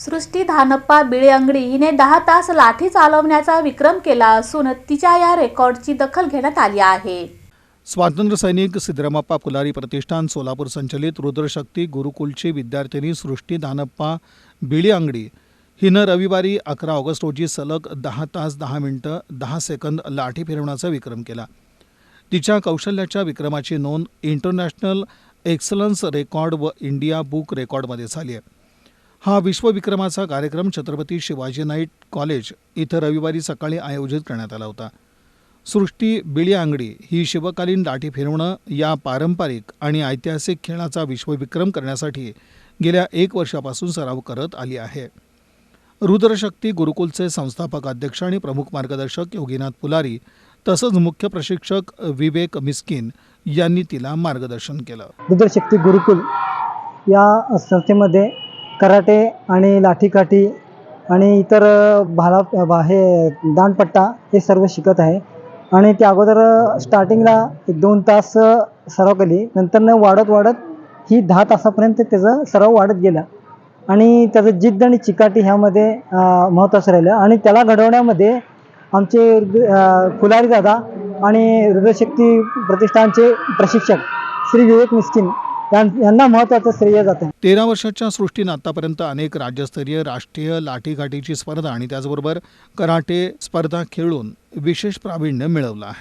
सृष्टी धानप्पा बिळेअंगडी हिने दहा तास लाठी चालवण्याचा विक्रम केला असून तिच्या या रेकॉर्डची दखल घेण्यात आली आहे. स्वातंत्र्य सैनिक सिद्धरामप्पा पुलारी प्रतिष्ठान सोलापूर संचलित रुद्रशक्ती गुरुकुलची विद्यार्थिनी सृष्टी दानप्पा बिळी अंगडी हिनं रविवारी अकरा ऑगस्ट रोजी सलग दहा तास दहा मिनटं दहा सेकंद लाठी फिरवण्याचा विक्रम केला. तिच्या कौशल्याच्या विक्रमाची नोंद इंटरनॅशनल एक्सलन्स रेकॉर्ड व इंडिया बुक रेकॉर्डमध्ये झाली आहे. हा विश्वविक्रमाचा कार्यक्रम छत्रपती शिवाजी नाईट कॉलेज इथं रविवारी सकाळी आयोजित करण्यात आला होता. सृष्टी बिळी आंगडी ही शिवकालीन लाठी फिरवणं या पारंपरिक आणि ऐतिहासिक खेळाचा विश्वविक्रम करण्यासाठी गेल्या एक वर्षापासून सराव करत आली आहे. रुद्रशक्ती गुरुकुलचे संस्थापक अध्यक्ष आणि प्रमुख मार्गदर्शक योगीनाथ पुलारी तसंच मुख्य प्रशिक्षक विवेक मिस्किन यांनी तिला मार्गदर्शन केलं. रुद्रशक्ती गुरुकुल या संस्थेमध्ये कराटे आणि लाठीकाठी आणि इतर भाला भा हे दांडपट्टा हे सर्व शिकत आहे. आणि ते अगोदर स्टार्टिंगला एक दोन तास सराव केली. नंतर वाढत वाढत ही दहा तासापर्यंत त्याचा सराव वाढत गेला. आणि त्याचं जिद्द आणि चिकाटी ह्यामध्ये महत्त्वाचं राहिलं. आणि त्याला घडवण्यामध्ये आमचे फुलारी दादा आणि हृदयशक्ती प्रतिष्ठानचे प्रशिक्षक श्री विवेक मिस्किन यांना महत्त्वाचं श्रेय जातं. तेरा वर्षाच्या सृष्टीनं आतापर्यंत अनेक राज्यस्तरीय राष्ट्रीय लाठीकाठीची स्पर्धा आणि त्याचबरोबर कराटे स्पर्धा खेळून विशेष प्रावीण्य मिळवलं आहे.